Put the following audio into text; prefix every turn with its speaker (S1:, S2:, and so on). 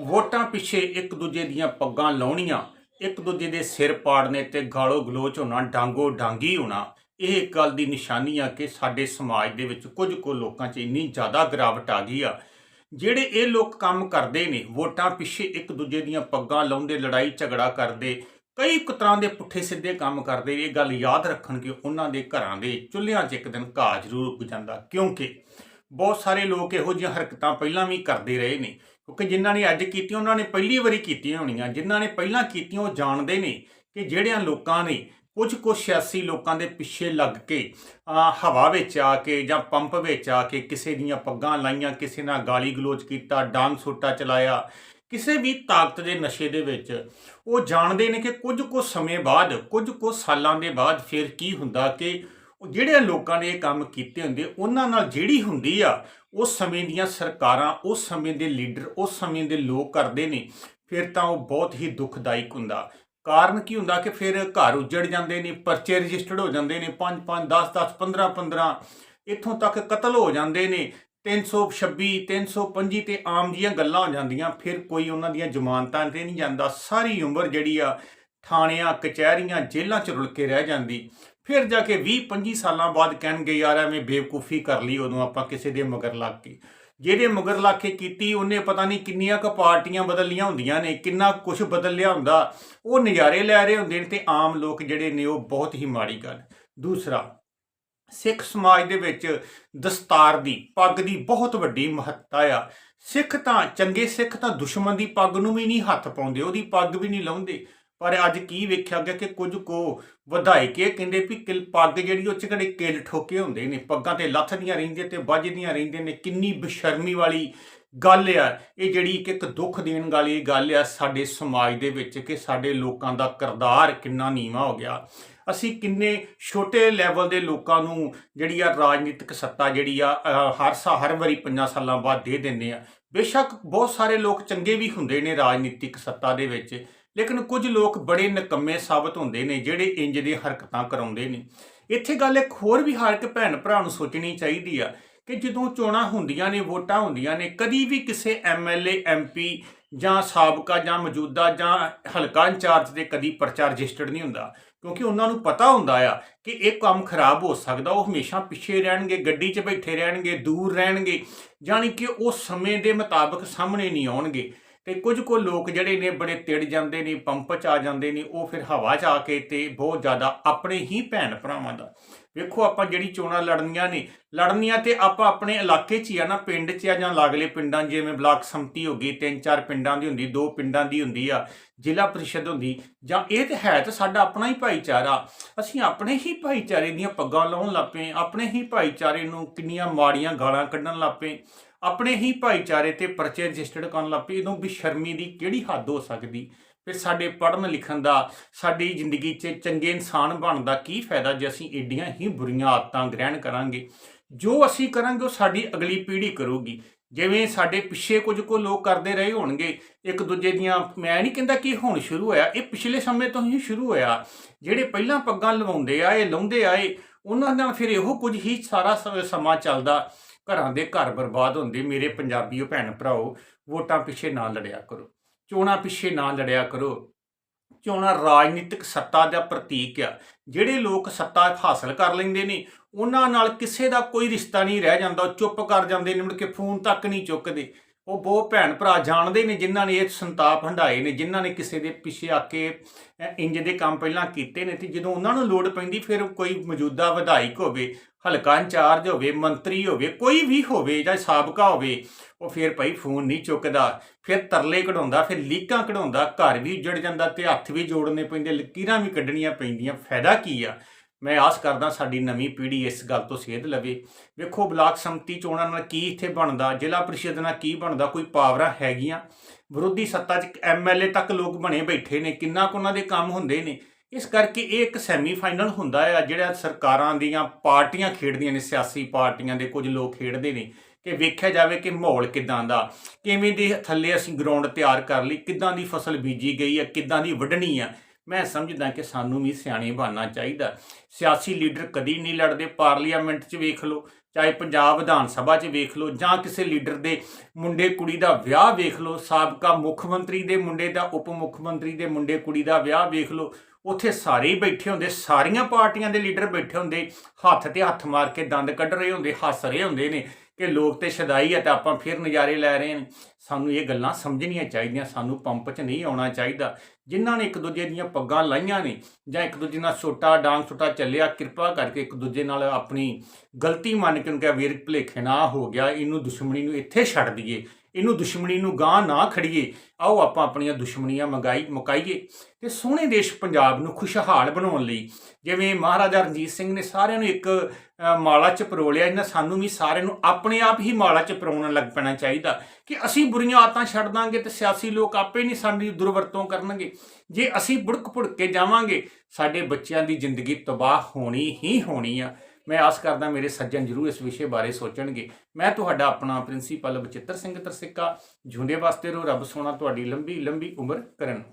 S1: ਵੋਟਾਂ ਪਿੱਛੇ ਇੱਕ ਦੂਜੇ ਦੀਆਂ ਪੱਗਾਂ ਲਾਉਣੀਆਂ, ਇੱਕ ਦੂਜੇ ਦੇ ਸਿਰ ਪਾੜਨੇ ਤੇ ਗਾਲੋ ਗਲੋਚ ਹੋਣਾ, ਡਾਂਗੋ ਡਾਂਗੀ ਹੋਣਾ, ਇਹ ਇੱਕ ਗੱਲ ਦੀ ਨਿਸ਼ਾਨੀ ਆ ਕਿ ਸਾਡੇ ਸਮਾਜ ਦੇ ਵਿੱਚ ਕੁਝ ਕੁ ਲੋਕਾਂ 'ਚ ਇੰਨੀ ਜ਼ਿਆਦਾ ਗਿਰਾਵਟ ਆ ਗਈ ਆ। ਜਿਹੜੇ ਇਹ ਲੋਕ ਕੰਮ ਕਰਦੇ ਨੇ, ਵੋਟਾਂ ਪਿੱਛੇ ਇੱਕ ਦੂਜੇ ਦੀਆਂ ਪੱਗਾਂ ਲਾਉਂਦੇ, ਲੜਾਈ ਝਗੜਾ ਕਰਦੇ, ਕਈ ਤਰ੍ਹਾਂ ਦੇ ਪੁੱਠੇ ਸਿੱਧੇ ਕੰਮ ਕਰਦੇ, ਇਹ ਗੱਲ ਯਾਦ ਰੱਖਣ ਕਿ ਉਹਨਾਂ ਦੇ ਘਰਾਂ ਦੇ ਚੁੱਲ੍ਹਿਆਂ 'ਚ ਇੱਕ ਦਿਨ ਘਾਹ ਜ਼ਰੂਰ ਉੱਗ ਜਾਂਦਾ ਕਿਉਂਕਿ ਬਹੁਤ ਸਾਰੇ ਲੋਕ ਇਹੋ ਜਿਹੀਆਂ ਹਰਕਤਾਂ ਪਹਿਲਾਂ ਵੀ ਕਰਦੇ ਰਹੇ ਨੇ। ਕਿਉਂਕਿ ਜਿਨ੍ਹਾਂ ਨੇ ਅੱਜ ਕੀਤੀ, ਉਹਨਾਂ ਨੇ ਪਹਿਲੀ ਵਾਰੀ ਕੀਤੀਆਂ ਹੋਣੀਆਂ। ਜਿਨ੍ਹਾਂ ਨੇ ਪਹਿਲਾਂ ਕੀਤੀਆਂ, ਉਹ ਜਾਣਦੇ ਨੇ ਕਿ ਜਿਹੜਿਆਂ ਲੋਕਾਂ ਨੇ ਕੁਝ ਕੁ ਸਿਆਸੀ ਲੋਕਾਂ ਦੇ ਪਿੱਛੇ ਲੱਗ ਕੇ ਹਵਾ ਵਿੱਚ ਆ ਕੇ ਜਾਂ ਪੰਪ ਵਿੱਚ ਆ ਕੇ ਕਿਸੇ ਦੀਆਂ ਪੱਗਾਂ ਲਾਈਆਂ, ਕਿਸੇ ਨਾਲ ਗਾਲੀ ਗਲੋਚ ਕੀਤਾ, ਡਾਂਗ ਸੋਟਾ ਚਲਾਇਆ, ਕਿਸੇ ਵੀ ਤਾਕਤ ਦੇ ਨਸ਼ੇ ਦੇ ਵਿੱਚ, ਉਹ ਜਾਣਦੇ ਨੇ ਕਿ ਕੁਝ ਕੁ ਸਮੇਂ ਬਾਅਦ ਕੁਝ ਕੁ ਸਾਲਾਂ ਦੇ ਬਾਅਦ ਫਿਰ ਕੀ ਹੁੰਦਾ ਕਿ ਉਹ ਜਿਹੜੇ ਲੋਕਾਂ ਨੇ ਇਹ ਕੰਮ ਕੀਤੇ ਹੁੰਦੇ, ਉਹਨਾਂ ਨਾਲ ਜਿਹੜੀ ਹੁੰਦੀ ਆ ਉਸ ਸਮੇਂ ਦੀਆਂ ਸਰਕਾਰਾਂ, ਉਸ ਸਮੇਂ ਦੇ ਲੀਡਰ, ਉਸ ਸਮੇਂ ਦੇ ਲੋਕ ਕਰਦੇ ਨੇ, ਫਿਰ ਤਾਂ ਉਹ ਬਹੁਤ ਹੀ ਦੁਖਦਾਇਕ ਹੁੰਦਾ। ਕਾਰਨ ਕੀ ਹੁੰਦਾ ਕਿ ਫਿਰ ਘਰ ਉੱਜੜ ਜਾਂਦੇ ਨੇ, ਪਰਚੇ ਰਜਿਸਟਰਡ ਹੋ ਜਾਂਦੇ ਨੇ 5 5 10 10 15 15 ਇੱਥੋਂ ਤੱਕ ਕਤਲ ਹੋ ਜਾਂਦੇ ਨੇ 326 325 ਤੇ ਆਮ ਜੀਆਂ ਗੱਲਾਂ ਹੋ ਜਾਂਦੀਆਂ, ਫਿਰ ਕੋਈ ਉਹਨਾਂ ਦੀਆਂ ਜ਼ਮਾਨਤਾਂ ਤੇ ਨਹੀਂ ਜਾਂਦਾ। ਸਾਰੀ ਉਮਰ ਜਿਹੜੀ ਆ ਥਾਣਿਆਂ, ਕਚਹਿਰੀਆਂ, ਜੇਲ੍ਹਾਂ 'ਚ ਰੁਲ ਕੇ ਰਹਿ ਜਾਂਦੀ। ਫਿਰ ਜਾ ਕੇ 20 25 ਸਾਲਾਂ ਬਾਅਦ ਕਹਿਣਗੇ, ਯਾਰ ਐਵੇਂ ਬੇਵਕੂਫੀ ਕਰ ਲਈ ਉਦੋਂ ਆਪਾਂ ਕਿਸੇ ਦੇ ਮਗਰ ਲੱਗ ਕੇ। ਜਿਹਦੇ ਮਗਰ ਲੱਗ ਕੇ ਕੀਤੀ, ਉਹਨੇ ਪਤਾ ਨਹੀਂ ਕਿੰਨੀਆਂ ਕੁ ਪਾਰਟੀਆਂ ਬਦਲੀਆਂ ਹੁੰਦੀਆਂ ਨੇ, ਕਿੰਨਾ ਕੁਝ ਬਦਲ ਲਿਆ ਹੁੰਦਾ। ਉਹ ਨਜ਼ਾਰੇ ਲੈ ਰਹੇ ਹੁੰਦੇ ਨੇ ਤੇ ਆਮ ਲੋਕ ਜਿਹੜੇ ਨੇ ਉਹ ਬਹੁਤ ਹੀ ਮਾੜੀ ਗੱਲ। ਦੂਸਰਾ, ਸਿੱਖ ਸਮਾਜ ਦੇ ਵਿੱਚ ਦਸਤਾਰ ਦੀ ਪੱਗ ਦੀ ਬਹੁਤ ਵੱਡੀ ਮਹੱਤਤਾ ਆ। ਸਿੱਖ ਤਾਂ ਚੰਗੇ ਸਿੱਖ ਤਾਂ ਦੁਸ਼ਮਣ ਦੀ ਪੱਗ ਨੂੰ ਵੀ ਨਹੀਂ ਹੱਥ ਪਾਉਂਦੇ, ਉਹਦੀ ਪੱਗ ਵੀ ਨਹੀਂ ਲਾਉਂਦੇ। ਪਰ ਅੱਜ ਕੀ ਵੇਖਿਆ ਗਿਆ ਕਿ ਕੁਝ ਕੋ ਵਧਾਇਕੇ ਕਹਿੰਦੇ ਵੀ ਕਿਲ ਪੱਗ ਜਿਹੜੀ ਉਹ ਚ ਕਿਹੜੇ ਕਿਲ ਠੋਕੇ ਹੁੰਦੇ ਨੇ, ਪੱਗਾਂ ਤੇ ਲੱਥਦੀਆਂ ਰਹਿੰਦੀਆਂ ਤੇ ਵੱਜਦੀਆਂ ਰਹਿੰਦੀਆਂ ਨੇ, ਕਿੰਨੀ ਬੇਸ਼ਰਮੀ ਵਾਲੀ ਗੱਲ ਆ। ਇਹ ਜਿਹੜੀ ਇੱਕ ਇੱਕ ਦੁੱਖ ਦੇਣ ਵਾਲੀ ਗੱਲ ਆ ਸਾਡੇ ਸਮਾਜ ਦੇ ਵਿੱਚ ਕਿ ਸਾਡੇ ਲੋਕਾਂ ਦਾ ਕਿਰਦਾਰ ਕਿੰਨਾ ਨੀਵਾ ਹੋ ਗਿਆ। ਅਸੀਂ ਕਿੰਨੇ ਛੋਟੇ ਲੈਵਲ ਦੇ ਲੋਕਾਂ ਨੂੰ ਜਿਹੜੀ ਆ ਰਾਜਨੀਤਿਕ ਸੱਤਾ ਜਿਹੜੀ ਆ ਹਰ ਸਾ, ਹਰ ਵਾਰੀ 5 ਸਾਲਾਂ ਬਾਅਦ ਦੇ ਦਿੰਦੇ ਆ। ਬੇਸ਼ੱਕ ਬਹੁਤ ਸਾਰੇ ਲੋਕ ਚੰਗੇ ਵੀ ਹੁੰਦੇ ਨੇ ਰਾਜਨੀਤਿਕ ਸੱਤਾ ਦੇ ਵਿੱਚ ਲੇਕਿਨ ਕੁਝ ਲੋਕ ਬੜੇ ਨਕੰਮੇ ਸਾਬਤ ਹੁੰਦੇ ਨੇ, ਜਿਹੜੇ ਇੰਜ ਦੀ ਹਰਕਤਾਂ ਕਰਾਉਂਦੇ ਨੇ। ਇੱਥੇ ਗੱਲ ਇੱਕ ਹੋਰ ਵੀ ਹਰ ਇੱਕ ਭੈਣ ਭਰਾ ਨੂੰ ਸੋਚਣੀ ਚਾਹੀਦੀ ਆ ਕਿ ਜਦੋਂ ਚੋਣਾਂ ਹੁੰਦੀਆਂ ਨੇ, ਵੋਟਾਂ ਹੁੰਦੀਆਂ ਨੇ, ਕਦੀ ਵੀ ਕਿਸੇ ਐਮਐਲਏ ਐਮਪੀ ਜਾਂ ਸਾਬਕਾ ਜਾਂ ਮੌਜੂਦਾ ਜਾਂ ਹਲਕਾ ਇੰਚਾਰਜ ਦੇ ਕਦੀ ਪਰਚਾ ਰਜਿਸਟਰਡ ਨਹੀਂ ਹੁੰਦਾ। ਕਿਉਂਕਿ ਉਹਨਾਂ ਨੂੰ ਪਤਾ ਹੁੰਦਾ ਆ ਕਿ ਇਹ ਕੰਮ ਖਰਾਬ ਹੋ ਸਕਦਾ, ਉਹ ਹਮੇਸ਼ਾ ਪਿੱਛੇ ਰਹਿਣਗੇ, ਗੱਡੀ 'ਚ ਬੈਠੇ ਰਹਿਣਗੇ, ਦੂਰ ਰਹਿਣਗੇ, ਜਾਣੀ ਕਿ ਉਹ ਸਮੇਂ ਦੇ ਮੁਤਾਬਕ ਸਾਹਮਣੇ ਨਹੀਂ ਆਉਣਗੇ। ਤੇ ਕੁਝ ਕੋ ਲੋਕ ਜਿਹੜੇ ਨੇ ਬੜੇ ਤਿੜ ਜਾਂਦੇ ਨੇ, ਪੰਪ 'ਚ ਆ ਜਾਂਦੇ ਨੇ, ਉਹ ਫਿਰ ਹਵਾ 'ਚ ਆ ਕੇ ਤੇ ਬਹੁਤ ਜ਼ਿਆਦਾ ਆਪਣੇ ਹੀ ਭੈਣ ਭਰਾਵਾਂ ਦਾ। ਵੇਖੋ ਆਪਾਂ ਜਿਹੜੀ ਚੋਣਾਂ ਲੜਨੀਆਂ ਨੇ, ਲੜਨੀਆਂ ਤੇ ਆਪਾਂ ਆਪਣੇ ਇਲਾਕੇ 'ਚ ਹੀ ਆ ਨਾ, ਪਿੰਡ 'ਚ ਆ ਜਾਂ ਲਾਗਲੇ ਪਿੰਡਾਂ ਜਿਵੇਂ ਬਲਾਕ ਸੰਮਤੀ ਹੋ ਗਈ, ਤਿੰਨ ਚਾਰ ਪਿੰਡਾਂ ਦੀ ਹੁੰਦੀ, ਦੋ ਪਿੰਡਾਂ ਦੀ ਹੁੰਦੀ ਆ, ਜ਼ਿਲ੍ਹਾ ਪ੍ਰੀਸ਼ਦ ਹੁੰਦੀ, ਜਾਂ ਇਹ ਤੇ ਹੈ ਤਾਂ ਸਾਡਾ ਆਪਣਾ ਹੀ ਭਾਈਚਾਰਾ। ਅਸੀਂ ਆਪਣੇ ਹੀ ਭਾਈਚਾਰੇ ਦੀਆਂ ਪੱਗਾਂ ਲਾਉਣ ਲੱਪੇ ਆਪਣੇ ਹੀ ਭਾਈਚਾਰੇ ਨੂੰ ਕਿੰਨੀਆਂ ਮਾੜੀਆਂ ਗਾਲਾਂ ਕੱਢਣ ਲੱਪੇ ਆਪਣੇ ਹੀ ਭਾਈਚਾਰੇ ਤੇ ਪਰਚੇ ਰਜਿਸਟਰਡ ਕਰਨ ਲੱਗ ਲੱਪੇ ਇਹਨੂੰ ਸ਼ਰਮੀ ਦੀ ਕਿਹੜੀ ਹੱਦ ਹੋ ਸਕਦੀ? ਫਿਰ ਸਾਡੇ ਪੜ੍ਹਨ ਲਿਖਣ ਦਾ, ਸਾਡੀ ਜ਼ਿੰਦਗੀ 'ਚ ਚੰਗੇ ਇਨਸਾਨ ਬਣਨ ਦਾ ਕੀ ਫਾਇਦਾ ਜੇ ਅਸੀਂ ਏਡੀਆਂ ਹੀ ਬੁਰੀਆਂ ਆਦਤਾਂ ਗ੍ਰਹਿਣ ਕਰਾਂਗੇ? ਜੋ ਅਸੀਂ ਕਰਾਂਗੇ ਉਹ ਸਾਡੀ ਅਗਲੀ ਪੀੜ੍ਹੀ ਕਰੂਗੀ। ਜਿਵੇਂ ਸਾਡੇ ਪਿੱਛੇ ਕੁਝ ਕੋ ਲੋਕ ਕਰਦੇ ਰਹੇ ਹੋਣਗੇ, ਇੱਕ ਦੂਜੇ ਦੀਆਂ, ਮੈਂ ਨਹੀਂ ਕਹਿੰਦਾ ਕਿ ਹੁਣ ਸ਼ੁਰੂ ਹੋਇਆ, ਇਹ ਪਿਛਲੇ ਸਮੇਂ ਤੋਂ ਹੀ ਸ਼ੁਰੂ ਹੋਇਆ। ਜਿਹੜੇ ਪਹਿਲਾਂ ਪੱਗਾਂ ਲਵਾਉਂਦੇ ਆਏ, ਲਾਉਂਦੇ ਆਏ, ਉਹਨਾਂ ਨਾਲ ਫਿਰ ਇਹੋ ਕੁਝ ਹੀ ਸਾਰਾ ਸ- ਸਮਾਂ ਚੱਲਦਾ। ਘਰਾਂ ਦੇ ਘਰ ਬਰਬਾਦ ਹੁੰਦੇ, ਮੇਰੇ ਪੰਜਾਬੀਓ ਭੈਣ ਭਰਾਓ, ਵੋਟਾਂ ਪਿੱਛੇ ਨਾ ਲੜਿਆ ਕਰੋ। ਚੋਣਾਂ ਪਿੱਛੇ ਨਾ ਲੜਿਆ ਕਰੋ। ਚੋਣਾਂ ਰਾਜਨੀਤਿਕ ਸੱਤਾ ਦਾ ਪ੍ਰਤੀਕ ਆ। ਜਿਹੜੇ ਲੋਕ ਸੱਤਾ ਹਾਸਲ ਕਰ ਲੈਂਦੇ ਨੇ, ਉਹਨਾਂ ਨਾਲ ਕਿਸੇ ਦਾ ਕੋਈ ਰਿਸ਼ਤਾ ਨਹੀਂ ਰਹਿ ਜਾਂਦਾ ਚੁੱਪ ਕਰ ਜਾਂਦੇ ਨੇ, ਮੁੜ ਕੇ ਫੋਨ ਤੱਕ ਨਹੀਂ ਚੁੱਕਦੇ। ਉਹ ਬਹੁਤ ਭੈਣ ਭਰਾ ਜਾਣਦੇ ਨੇ ਜਿਨ੍ਹਾਂ ਨੇ ਇਹ ਸੰਤਾਪ ਹੰਡਾਏ ਨੇ ਜਿਨ੍ਹਾਂ ਨੇ ਕਿਸੇ ਦੇ ਪਿੱਛੇ ਆ ਕੇ ਅ, ਇੰਜ ਦੇ ਕੰਮ ਪਹਿਲਾਂ ਕੀਤੇ ਨੇ ਤੇ ਜਦੋਂ ਉਹਨਾਂ ਨੂੰ ਲੋੜ ਪੈਂਦੀ ਫਿਰ ਕੋਈ ਮੌਜੂਦਾ ਵਿਧਾਇਕ ਹੋਵੇ ਹਲਕਾ ਇੰਚਾਰਜ ਹੋਵੇ ਮੰਤਰੀ ਹੋਵੇ ਕੋਈ ਵੀ ਹੋਵੇ ਜਾਂ ਸਾਬਕਾ ਹੋਵੇ ਉਹ ਫਿਰ ਭਾਈ ਫੋਨ ਨਹੀਂ ਚੁੱਕਦਾ ਫਿਰ ਤਰਲੇ ਕਢਾਉਂਦਾ ਫਿਰ ਲੀਕਾਂ ਕਢਾਉਂਦਾ ਘਰ ਵੀ ਉੱਜੜ ਜਾਂਦਾ ਤੇ ਹੱਥ ਵੀ ਜੋੜਨੇ ਪੈਂਦੇ ਲਕੀਰਾਂ ਵੀ ਕੱਢਣੀਆਂ ਪੈਂਦੀਆਂ ਫਾਇਦਾ ਕੀ ਆ? ਮੈਂ ਆਸ ਕਰਦਾ ਸਾਡੀ ਨਵੀਂ ਪੀੜ੍ਹੀ ਇਸ ਗੱਲ ਤੋਂ ਸੇਧ ਲਵੇ। ਵੇਖੋ ਬਲਾਕ ਸੰਮਤੀ ਚੋਣਾਂ ਨਾਲ ਕੀ ਇੱਥੇ ਬਣਦਾ, ਜ਼ਿਲ੍ਹਾ ਪਰਿਸ਼ਦ ਨਾਲ ਕੀ ਬਣਦਾ, ਕੋਈ ਪਾਵਰਾਂ ਹੈਗੀਆਂ? ਵਿਰੋਧੀ ਸੱਤਾ 'ਚ ਐਮਐਲਏ ਤੱਕ ਲੋਕ ਬਣੇ ਬੈਠੇ ਨੇ, ਕਿੰਨਾ ਕੁ ਉਹਨਾਂ ਦੇ ਕੰਮ ਹੁੰਦੇ ਨੇ? ਇਸ ਕਰਕੇ ਇਹ ਇੱਕ ਸੈਮੀਫਾਈਨਲ ਹੁੰਦਾ ਆ, ਜਿਹੜਾ ਸਰਕਾਰਾਂ ਦੀਆਂ ਪਾਰਟੀਆਂ ਖੇਡਦੀਆਂ ਨੇ, ਸਿਆਸੀ ਪਾਰਟੀਆਂ ਦੇ ਕੁਝ ਲੋਕ ਖੇਡਦੇ ਨੇ। ਕਿ ਵੇਖਿਆ ਜਾਵੇ ਕਿ ਮਾਹੌਲ ਕਿਦਾਂ ਦਾ, ਕਿਵੇਂ ਦੇ ਥੱਲੇ ਅਸੀਂ ਗਰਾਊਂਡ ਤਿਆਰ ਕਰ ਲਈ, ਕਿਦਾਂ ਦੀ ਫਸਲ ਬੀਜੀ ਗਈ ਹੈ ਕਿਦਾਂ ਦੀ ਵੱਢਣੀ ਆ ਮੈਂ ਸਮਝਦਾ ਕਿ ਸਾਨੂੰ ਵੀ ਸਿਆਣੇ ਬਣਨਾ ਚਾਹੀਦਾ। ਸਿਆਸੀ ਲੀਡਰ ਕਦੀ ਨਹੀਂ ਲੜਦੇ, ਪਾਰਲੀਮੈਂਟ 'ਚ ਵੇਖ ਲਓ, ਚਾਹੇ ਪੰਜਾਬ ਵਿਧਾਨ ਸਭਾ 'ਚ ਵੇਖ ਲਓ, ਜਾਂ ਕਿਸੇ ਲੀਡਰ ਦੇ ਮੁੰਡੇ ਕੁੜੀ ਦਾ ਵਿਆਹ ਵੇਖ ਲਓ, ਸਾਬਕਾ ਮੁੱਖ ਮੰਤਰੀ ਦੇ ਮੁੰਡੇ ਦਾ, ਉਪ ਮੁੱਖ ਮੰਤਰੀ ਦੇ ਮੁੰਡੇ ਕੁੜੀ ਦਾ ਵਿਆਹ ਵੇਖ ਲਓ, ਉੱਥੇ ਸਾਰੇ ਹੀ ਬੈਠੇ ਹੁੰਦੇ, ਸਾਰੀਆਂ ਪਾਰਟੀਆਂ ਦੇ ਲੀਡਰ ਬੈਠੇ ਹੁੰਦੇ, ਹੱਥ ਤੇ ਹੱਥ ਮਾਰ ਕੇ ਦੰਦ ਕੱਢ ਰਹੇ ਹੁੰਦੇ, ਹੱਸ ਰਹੇ ਹੁੰਦੇ ਨੇ। ਕਿ ਲੋਕ ਤੇ ਸ਼ਦਾਈ ਆ ਤੇ ਆਪਾਂ ਫਿਰ ਨਜ਼ਾਰੇ ਲੈ ਰਹੇ ਨੇ। ਸਾਨੂੰ ਇਹ ਗੱਲਾਂ ਸਮਝਣੀਆਂ ਚਾਹੀਦੀਆਂ, ਸਾਨੂੰ ਪੰਪ 'ਚ ਨਹੀਂ ਆਉਣਾ ਚਾਹੀਦਾ। ਜਿਨ੍ਹਾਂ ਨੇ ਇੱਕ ਦੂਜੇ ਦੀਆਂ ਪੱਗਾਂ ਲਾਈਆਂ ਨੇ ਜਾਂ ਇੱਕ ਦੂਜੇ ਨਾਲ ਛੋਟਾ ਡਾਂਗ ਛੋਟਾ ਚੱਲਿਆ, ਕਿਰਪਾ ਕਰਕੇ ਇੱਕ ਦੂਜੇ ਨਾਲ ਆਪਣੀ ਗਲਤੀ ਮੰਨ ਕੇ ਉਹਨਾਂ ਵੀਰ ਭੁਲੇਖੇ ਨਾ ਹੋ ਗਿਆ, ਇਹਨੂੰ ਦੁਸ਼ਮਣੀ ਨੂੰ ਇੱਥੇ ਛੱਡ ਦਈਏ। ਇਹਨੂੰ ਦੁਸ਼ਮਣੀ ਨੂੰ ਗਾਂ ਨਾ ਖੜੀਏ। ਆਓ ਆਪਾਂ ਆਪਣੀਆਂ ਦੁਸ਼ਮਣੀਆਂ ਮੰਗਾਈ, ਮੁਕਾਈਏ ਤੇ ਸੋਹਣੇ ਦੇਸ਼ ਪੰਜਾਬ ਨੂੰ ਖੁਸ਼ਹਾਲ ਬਣਾਉਣ ਲਈ। ਜਿਵੇਂ ਮਹਾਰਾਜਾ ਰਣਜੀਤ ਸਿੰਘ ਨੇ ਸਾਰਿਆਂ ਨੂੰ ਇੱਕ ਮਾਲਾ ਚ ਪਰੋਲਿਆ ਇਹਨਾਂ ਸਾਨੂੰ ਵੀ ਸਾਰਿਆਂ ਨੂੰ ਆਪਣੇ ਆਪ ਹੀ ਮਾਲਾ ਚ ਪਰੋਣ ਲੱਗ ਪੈਣਾ ਚਾਹੀਦਾ ਕਿ ਅਸੀਂ ਬੁਰੀਆਂ ਆਦਤਾਂ ਛੱਡ ਦਾਂਗੇ ਤੇ ਸਿਆਸੀ ਲੋਕ ਆਪੇ ਨਹੀਂ ਸਾਡੀ ਦੁਰਵਰਤੋਂ ਕਰਨਗੇ। ਜੇ ਅਸੀਂ ਬੁੜਕ ਭੁੜਕ ਕੇ ਜਾਵਾਂਗੇ, ਸਾਡੇ ਬੱਚਿਆਂ ਦੀ ਜ਼ਿੰਦਗੀ ਤਬਾਹ ਹੋਣੀ ਹੀ ਹੋਣੀ ਆ। ਮੈਂ ਆਸ ਕਰਦਾ ਮੇਰੇ ਸੱਜਣ ਜਰੂਰ ਇਸ ਵਿਸ਼ੇ ਬਾਰੇ ਸੋਚਣਗੇ। ਮੈਂ ਤੁਹਾਡਾ ਆਪਣਾ ਪ੍ਰਿੰਸੀਪਲ ਬਚਿੱਤਰ ਸਿੰਘ ਤਰਸਿੱਕਾ ਝੁੰਡੇ ਵਾਸਤੇ ਰੋ, ਰੱਬ ਸੋਨਾ ਤੁਹਾਡੀ ਲੰਬੀ ਲੰਬੀ ਉਮਰ ਕਰਨ।